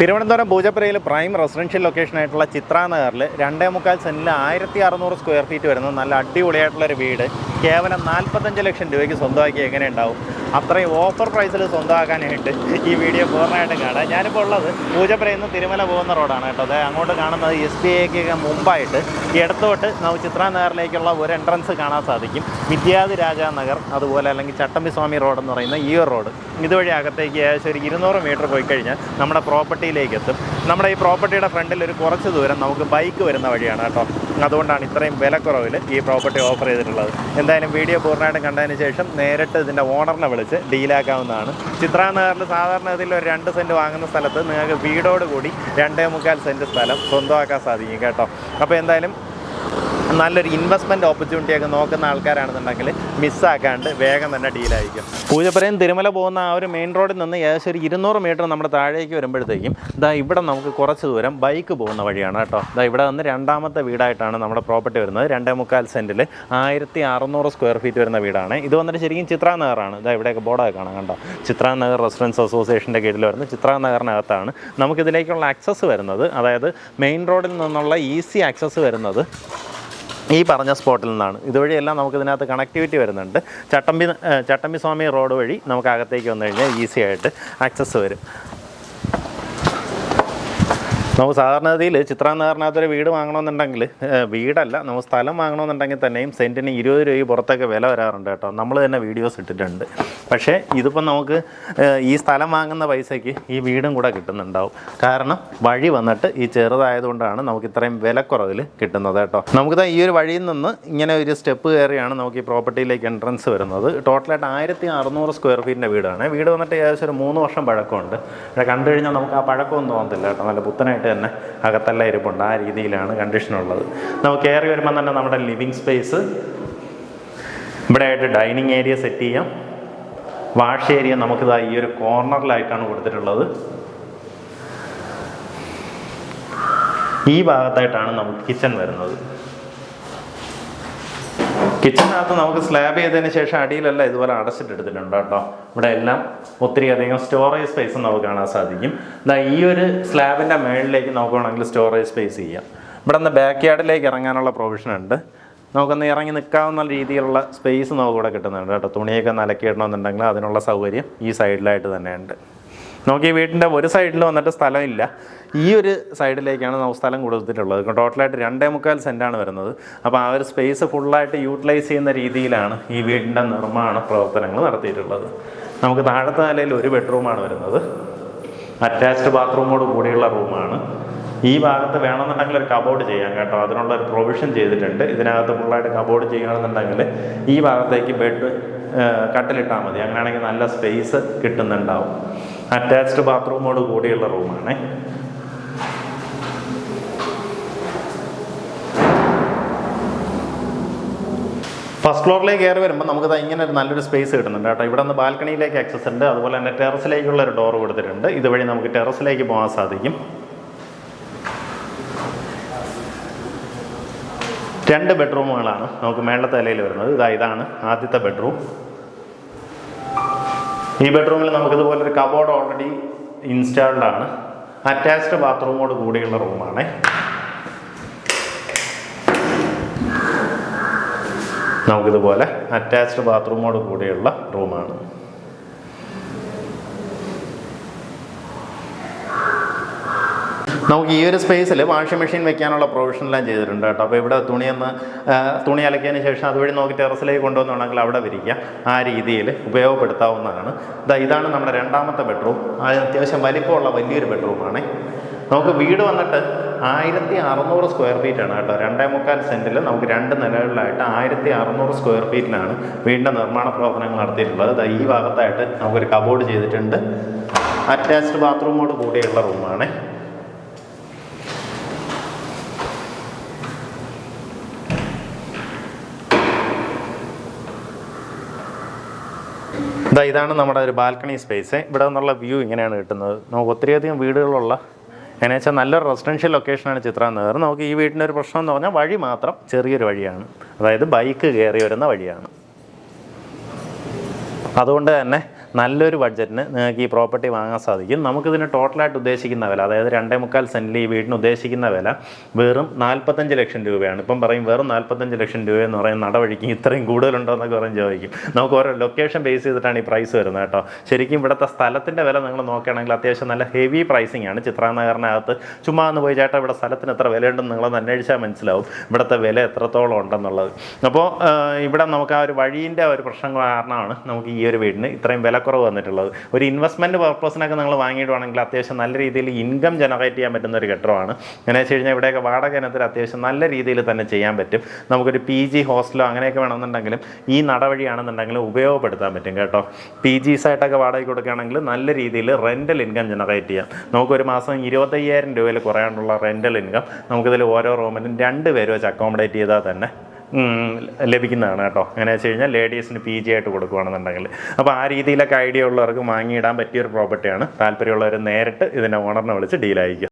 തിരുവനന്തപുരം പൂജപ്പുരയിൽ prime residential location ആയിട്ടുള്ള ചിത്ര നഗറിൽ രണ്ടേ മുക്കാൽ സെന്റിൽ ആയിരത്തി അറുന്നൂറ് സ്ക്വയർ ഫീറ്റ് വരുന്ന നല്ല അടിപൊളിയായിട്ടുള്ളൊരു വീട്. കേവലം നാൽപ്പത്തഞ്ച് ലക്ഷം രൂപയ്ക്ക് സ്വന്തമാക്കി എങ്ങനെ ഉണ്ടാവും? അത്രയും ഓഫർ പ്രൈസിൽ സ്വന്തമാക്കാനായിട്ട് ഈ വീഡിയോ പൂർണമായിട്ടും കാണാം. ഞാനിപ്പോൾ ഉള്ളത് പൂജപ്പുരയിൽ നിന്ന് തിരുമല പോകുന്ന റോഡാണ് കേട്ടോ. അതെ അങ്ങോട്ട് കാണുന്നത് എസ് ബി ഐക്ക് മുമ്പായിട്ട് ഇടത്തോട്ട് നമുക്ക് ചിത്ര നഗറിലേക്കുള്ള ഒരു എൻട്രൻസ് കാണാൻ സാധിക്കും. വിദ്യാധി രാജാ നഗർ അതുപോലെ അല്ലെങ്കിൽ ചട്ടമ്പി സ്വാമി റോഡ് എന്ന് പറയുന്ന ഈ റോഡ് ഇതുവഴി അകത്തേക്ക് ഏകദേശം ഒരു ഇരുന്നൂറ് മീറ്റർ പോയി കഴിഞ്ഞാൽ നമ്മുടെ പ്രോപ്പർട്ടിയിലേക്ക് എത്തും. നമ്മുടെ ഈ പ്രോപ്പർട്ടിയുടെ ഫ്രണ്ടിൽ ഒരു കുറച്ച് ദൂരം നമുക്ക് ബൈക്ക് വരുന്ന വഴിയാണ് കേട്ടോ. അതുകൊണ്ടാണ് ഇത്രയും വിലക്കുറവിൽ ഈ പ്രോപ്പർട്ടി ഓഫർ ചെയ്തിട്ടുള്ളത്. എന്തായാലും വീഡിയോ പൂർണമായിട്ടും കണ്ടതിന് ശേഷം നേരിട്ട് ഇതിന്റെ ഓണറിനെ വിളിച്ച് ഡീലാക്കാവുന്നതാണ്. ചിത്രാനഗറിൽ സാധാരണ ഇതിൽ ഒരു രണ്ട് സെന്റ് വാങ്ങുന്ന സ്ഥലത്ത് നിങ്ങൾക്ക് വീടോട് കൂടി രണ്ടേ മുക്കാൽ സെന്റ് സ്ഥലം സ്വന്തമാക്കാൻ സാധിക്കും കേട്ടോ. അപ്പോൾ എന്തായാലും നല്ലൊരു ഇൻവെസ്റ്റ്മെന്റ് ഓപ്പർച്യൂണിറ്റി ഒക്കെ നോക്കുന്ന ആൾക്കാരാണെന്നുണ്ടെങ്കിൽ മിസ്സാക്കാണ്ട് വേഗം തന്നെ ഡീലായിരിക്കും പൂജപ്പുരയും തിരുമല പോകുന്ന ആ ഒരു മെയിൻ റോഡിൽ നിന്ന് ഏകദേശം ഒരു ഇരുന്നൂറ് മീറ്റർ നമ്മുടെ താഴേക്ക് വരുമ്പോഴത്തേക്കും ഇതാ ഇവിടെ നമുക്ക് കുറച്ച് ദൂരം ബൈക്ക് പോകുന്ന വഴിയാണ് കേട്ടോ. ഇതാ ഇവിടെ വന്ന് രണ്ടാമത്തെ വീടായിട്ടാണ് നമ്മുടെ പ്രോപ്പർട്ടി വരുന്നത്. രണ്ടേ മുക്കാൽ സെന്റിൽ ആയിരത്തി അറുന്നൂറ് സ്ക്വയർ ഫീറ്റ് വരുന്ന വീടാണ്. ഇത് വന്നിട്ട് ശരിക്കും ചിത്ര നഗറാണ്. ഇതാ ഇവിടെയൊക്കെ ബോർഡൊക്കെ കാണാം കണ്ടോ? ചിത്ര നഗർ റെസിഡൻസ് അസോസിയേഷന്റെ കീഴിൽ വരുന്ന ചിത്ര നഗറിനകത്താണ്. നമുക്കിതിലേക്കുള്ള ആക്സസ് വരുന്നത്. അതായത് മെയിൻ റോഡിൽ നിന്നുള്ള ഈസി ആക്സസ് വരുന്നത് ഈ പറഞ്ഞ സ്പോട്ടിൽ നിന്നാണ്. ഇതുവഴിയെല്ലാം നമുക്ക് ഇതിനകത്ത് കണക്ടിവിറ്റി വരുന്നുണ്ട്. ചട്ടമ്പി ചട്ടമ്പി സ്വാമി റോഡ് വഴി നമുക്ക് അകത്തേക്ക് വന്നു കഴിഞ്ഞാൽ ഈസി ആയിട്ട് ആക്സസ് വരും. നമുക്ക് സാധാരണഗതിയിൽ ചിത്രാനഗറിനകത്തൊരു വീട് വാങ്ങണമെന്നുണ്ടെങ്കിൽ വീടല്ല നമുക്ക് സ്ഥലം വാങ്ങണമെന്നുണ്ടെങ്കിൽ തന്നെയും സെന്റിന് ഇരുപത് രൂപ പുറത്തൊക്കെ വില വരാറുണ്ട് കേട്ടോ. നമ്മൾ തന്നെ വീഡിയോസ് ഇട്ടിട്ടുണ്ട്. പക്ഷേ ഇതിപ്പം നമുക്ക് ഈ സ്ഥലം വാങ്ങുന്ന പൈസയ്ക്ക് ഈ വീടും കൂടെ കിട്ടുന്നുണ്ടാവും. കാരണം വഴി വന്നിട്ട് ഈ ചെറുതായതുകൊണ്ടാണ് നമുക്ക് ഇത്രയും വിലക്കുറവിൽ കിട്ടുന്നത് കേട്ടോ. നമുക്ക് ഈ ഒരു വഴിയിൽ നിന്ന് ഇങ്ങനെ ഒരു സ്റ്റെപ്പ് കയറിയാണ് നമുക്ക് ഈ പ്രോപ്പർട്ടിയിലേക്ക് എൻട്രൻസ് വരുന്നത്. ടോട്ടലായിട്ട് ആയിരത്തി അറുന്നൂറ് സ്ക്വയർ ഫീറ്റിന്റെ വീടാണ്. വീട് വന്നിട്ട് ഏകദേശം ഒരു മൂന്ന് വർഷം പഴക്കമുണ്ട്. കണ്ടു കഴിഞ്ഞാൽ നമുക്ക് ആ പഴക്കമൊന്നും തോന്നത്തില്ല കേട്ടോ. നല്ല പുത്തനായിട്ട് തന്നെ അകത്തല്ല ഇരിപ്പുണ്ട്. ആ രീതിയിലാണ് കണ്ടീഷൻ ഉള്ളത്. നമുക്ക് കയറി വരുമ്പോൾ തന്നെ നമ്മുടെ ലിവിങ് സ്പേസ് ഇവിടെ ആയിട്ട് ഡൈനിങ് ഏരിയ സെറ്റ് ചെയ്യാം. വാഷ് ഏരിയ നമുക്കിതാ ഈ ഒരു കോർണറിലായിട്ടാണ് കൊടുത്തിട്ടുള്ളത്. ഈ ഭാഗത്തായിട്ടാണ് നമുക്ക് കിച്ചൺ വരുന്നത്. കിച്ചണിനകത്ത് നമുക്ക് സ്ലാബ് ചെയ്തതിന് ശേഷം അടിയിലല്ല ഇതുപോലെ അടച്ചിട്ടെടുത്തിട്ടുണ്ട് കേട്ടോ. ഇവിടെ എല്ലാം ഒത്തിരി അധികം സ്റ്റോറേജ് സ്പേസ് നമുക്ക് കാണാൻ സാധിക്കും. ഇതാ ഈ ഒരു സ്ലാബിന്റെ മേളിലേക്ക് നമുക്ക് വേണമെങ്കിൽ സ്റ്റോറേജ് സ്പേസ് ചെയ്യാം. ഇവിടെ നിന്ന് ബാക്ക് യാർഡിലേക്ക് ഇറങ്ങാനുള്ള പ്രൊവിഷൻ ഉണ്ട്. നമുക്കൊന്ന് ഇറങ്ങി നിൽക്കാവുന്ന രീതിയിലുള്ള സ്പേസ് നമുക്ക് ഇവിടെ കിട്ടുന്നുണ്ട് കേട്ടോ. തുണിയൊക്കെ നലക്കിയിടണമെന്നുണ്ടെങ്കിൽ അതിനുള്ള സൗകര്യം ഈ സൈഡിലായിട്ട് തന്നെയുണ്ട്. നമുക്ക് ഈ വീടിന്റെ ഒരു സൈഡിൽ വന്നിട്ട് സ്ഥലമില്ല. ഈ ഒരു സൈഡിലേക്കാണ് നമുക്ക് സ്ഥലം കൊടുത്തിട്ടുള്ളത് ടോട്ടലായിട്ട് രണ്ടേ മുക്കാൽ സെന്റാണ് വരുന്നത്. അപ്പോൾ ആ ഒരു സ്പേസ് ഫുള്ളായിട്ട് യൂട്ടിലൈസ് ചെയ്യുന്ന രീതിയിലാണ് ഈ വീടിന്റെ നിർമ്മാണ പ്രവർത്തനങ്ങൾ നടത്തിയിട്ടുള്ളത്. നമുക്ക് താഴത്തെ നിലയിൽ ഒരു ബെഡ്റൂമാണ് വരുന്നത്. അറ്റാച്ച്ഡ് ബാത്റൂമോട് കൂടിയുള്ള റൂമാണ്. ഈ ഭാഗത്ത് വേണമെന്നുണ്ടെങ്കിൽ ഒരു കബോർഡ് ചെയ്യാം കേട്ടോ. അതിനുള്ള ഒരു പ്രൊവിഷൻ ചെയ്തിട്ടുണ്ട്. ഇതിനകത്ത് ഫുള്ളായിട്ട് കബോർഡ് ചെയ്യുകയാണെന്നുണ്ടെങ്കിൽ ഈ ഭാഗത്തേക്ക് ബെഡ് കട്ടിലിട്ടാൽ മതി. അങ്ങനെയാണെങ്കിൽ നല്ല സ്പേസ് കിട്ടുന്നുണ്ടാവും. അറ്റാച്ച്ഡ് ബാത്റൂമോട് കൂടിയുള്ള റൂമാണ്. ഫസ്റ്റ് ഫ്ലോറിലേക്ക് കയറി വരുമ്പോൾ നമുക്ക് ഇങ്ങനെ ഒരു നല്ലൊരു സ്പേസ് കിട്ടുന്നുണ്ട് കേട്ടോ. ഇവിടെ നിന്ന് ബാൽക്കണിയിലേക്ക് ആക്സസ് ഉണ്ട്. അതുപോലെ തന്നെ ടെറസിലേക്കുള്ള ഒരു ഡോർ കൊടുത്തിട്ടുണ്ട്. ഇതുവഴി നമുക്ക് ടെറസിലേക്ക് പോകാൻ സാധിക്കും. രണ്ട് ബെഡ്റൂമുകളാണ് നമുക്ക് മേളത്തെ നിലയിൽ വരുന്നത്. ഇതാ ഇതാണ് ആദ്യത്തെ ബെഡ്റൂം ഈ ബെഡ്റൂമിൽ നമുക്കിതുപോലെ ഒരു കബോർഡ് ഓൾറെഡി ഇൻസ്റ്റാൾഡ് ആണ്. അറ്റാച്ച്ഡ് ബാത്റൂമോട് കൂടിയുള്ള റൂമാണ് നമുക്കിതുപോലെ അറ്റാച്ച്ഡ് ബാത്റൂമോട് കൂടിയുള്ള റൂമാണ് നമുക്ക് ഈ ഒരു സ്പേസിൽ വാഷിംഗ് മെഷീൻ വെക്കാനുള്ള പ്രൊവിഷനെല്ലാം ചെയ്തിട്ടുണ്ട് കേട്ടോ. അപ്പോൾ ഇവിടെ തുണിയൊന്ന് തുണി അലക്കിയതിന് ശേഷം അതുവഴി നോക്കി ടെറസിലേക്ക് കൊണ്ടുവന്നുണ്ടെങ്കിൽ അവിടെ വിരിക്കാം. ആ രീതിയിൽ ഉപയോഗപ്പെടുത്താവുന്നതാണ്. ഇതാ ഇതാണ് നമ്മുടെ രണ്ടാമത്തെ ബെഡ്റൂം അത് അത്യാവശ്യം വലിപ്പമുള്ള വലിയൊരു ബെഡ്റൂമാണ് നമുക്ക് വീട് വന്നിട്ട് ആയിരത്തി അറുന്നൂറ് സ്ക്വയർ ഫീറ്റ് ആണ് കേട്ടോ. രണ്ടേ മുക്കാൽ സെന്റിൽ നമുക്ക് രണ്ട് നിലകളിലായിട്ട് ആയിരത്തി അറുന്നൂറ് സ്ക്വയർ ഫീറ്റിലാണ് വീടിന്റെ നിർമ്മാണ പ്രവർത്തനങ്ങൾ നടത്തിയിട്ടുള്ളത്. ഈ ഭാഗത്തായിട്ട് നമുക്കൊരു കബോർഡ് ചെയ്തിട്ടുണ്ട്. അറ്റാച്ച്ഡ് ബാത്റൂമോട് കൂടിയുള്ള റൂമാണ് ഇതാ ഇതാണ് നമ്മുടെ ഒരു ബാൽക്കണി സ്പേസ്. ഇവിടെ നിന്നുള്ള വ്യൂ ഇങ്ങനെയാണ് കിട്ടുന്നത്. നമുക്ക് ഒത്തിരിയധികം വീടുകളുള്ള എന്നു വെച്ചാൽ നല്ലൊരു റെസിഡൻഷ്യൽ ലൊക്കേഷനാണ് ചിത്ര നഗർ. നമുക്ക് ഈ വീടിന്റെ ഒരു പ്രശ്നം എന്ന് പറഞ്ഞാൽ വഴി മാത്രം ചെറിയൊരു വഴിയാണ്. അതായത് ബൈക്ക് കയറി വരുന്ന വഴിയാണ്. അതുകൊണ്ട് തന്നെ നല്ലൊരു ബഡ്ജറ്റിന് നിങ്ങൾക്ക് ഈ പ്രോപ്പർട്ടി വാങ്ങാൻ സാധിക്കും. നമുക്കിതിന് ടോട്ടലായിട്ട് ഉദ്ദേശിക്കുന്ന വില അതായത് രണ്ടേ മുക്കാൽ സെന്റിൽ ഈ വീടിന് ഉദ്ദേശിക്കുന്ന വില വെറും നാൽപ്പത്തഞ്ച് ലക്ഷം രൂപയാണ്. ഇപ്പം പറയും വെറും നാൽപ്പത്തഞ്ച് ലക്ഷം രൂപ എന്ന് പറയുന്ന നടവഴിക്ക് ഇത്രയും കൂടുതലുണ്ടോ എന്നൊക്കെ പറയും ചോദിക്കും. നമുക്ക് ഓരോ ലൊക്കേഷൻ ബേസ് ചെയ്തിട്ടാണ് ഈ പ്രൈസ് വരുന്നത് കേട്ടോ. ശരിക്കും ഇവിടുത്തെ സ്ഥലത്തിന്റെ വില നിങ്ങൾ നോക്കുകയാണെങ്കിൽ അത്യാവശ്യം നല്ല ഹെവി പ്രൈസിംഗ് ആണ്. ചിത്രാനഗറിനകത്ത് ചുമ്മാ ഒന്ന് പോയി ചേട്ടാ ഇവിടെ സ്ഥലത്തിന് എത്ര വിലയുണ്ടെന്ന് നിങ്ങളൊന്ന് അന്വേഷിച്ചാൽ മനസ്സിലാവും ഇവിടുത്തെ വില എത്രത്തോളം ഉണ്ടെന്നുള്ളത്. അപ്പോൾ ഇവിടെ നമുക്ക് ആ ഒരു വഴിന്റെ ഒരു പ്രശ്നം കാരണമാണ് നമുക്ക് ഈ ഒരു വീടിന് ഇത്രയും വിലക്കുറവ് വന്നിട്ടുള്ളത്. ഒരു ഇൻവെസ്റ്റ്മെന്റ് പർപ്പസിനൊക്കെ നിങ്ങൾ വാങ്ങിയിടുവാണെങ്കിൽ അത്യാവശ്യം നല്ല രീതിയിൽ ഇൻകം ജനറേറ്റ് ചെയ്യാൻ പറ്റുന്ന ഒരു കെട്ടിടമാണ് എങ്ങനെ വെച്ച് കഴിഞ്ഞാൽ ഇവിടെയൊക്കെ വാടക ഇനത്തിൽ അത്യാവശ്യം നല്ല രീതിയിൽ തന്നെ ചെയ്യാൻ പറ്റും. നമുക്കൊരു പി ജി ഹോസ്റ്റലോ അങ്ങനെയൊക്കെ വേണമെന്നുണ്ടെങ്കിലും ഈ നടപടിയാണെന്നുണ്ടെങ്കിലും ഉപയോഗപ്പെടുത്താൻ പറ്റും കേട്ടോ. പി ജീസ് ആയിട്ടൊക്കെ വാടക കൊടുക്കുകയാണെങ്കിൽ നല്ല രീതിയിൽ റെന്റൽ ഇൻകം ജനറേറ്റ് ചെയ്യാം. നമുക്കൊരു മാസം ഇരുപത്തയ്യായിരം രൂപയിൽ കുറയാനുള്ള റെന്റൽ ഇൻകം നമുക്കിതിൽ ഓരോ റൂമിനും രണ്ട് പേര് വെച്ച് അക്കോമഡേറ്റ് ചെയ്താൽ തന്നെ ലഭിക്കുന്നതാണ് കേട്ടോ. അങ്ങനെ വെച്ച് കഴിഞ്ഞാൽ ലേഡീസിന് പി ജി ആയിട്ട് കൊടുക്കുകയാണെന്നുണ്ടെങ്കിൽ അപ്പോൾ ആ രീതിയിലൊക്കെ ഐഡിയ ഉള്ളവർക്ക് വാങ്ങിയിടാൻ പറ്റിയൊരു പ്രോപ്പർട്ടിയാണ് താല്പര്യമുള്ളവർ നേരിട്ട് ഇതിന്റെ ഓണറിനെ വിളിച്ച് ഡീലായിരിക്കും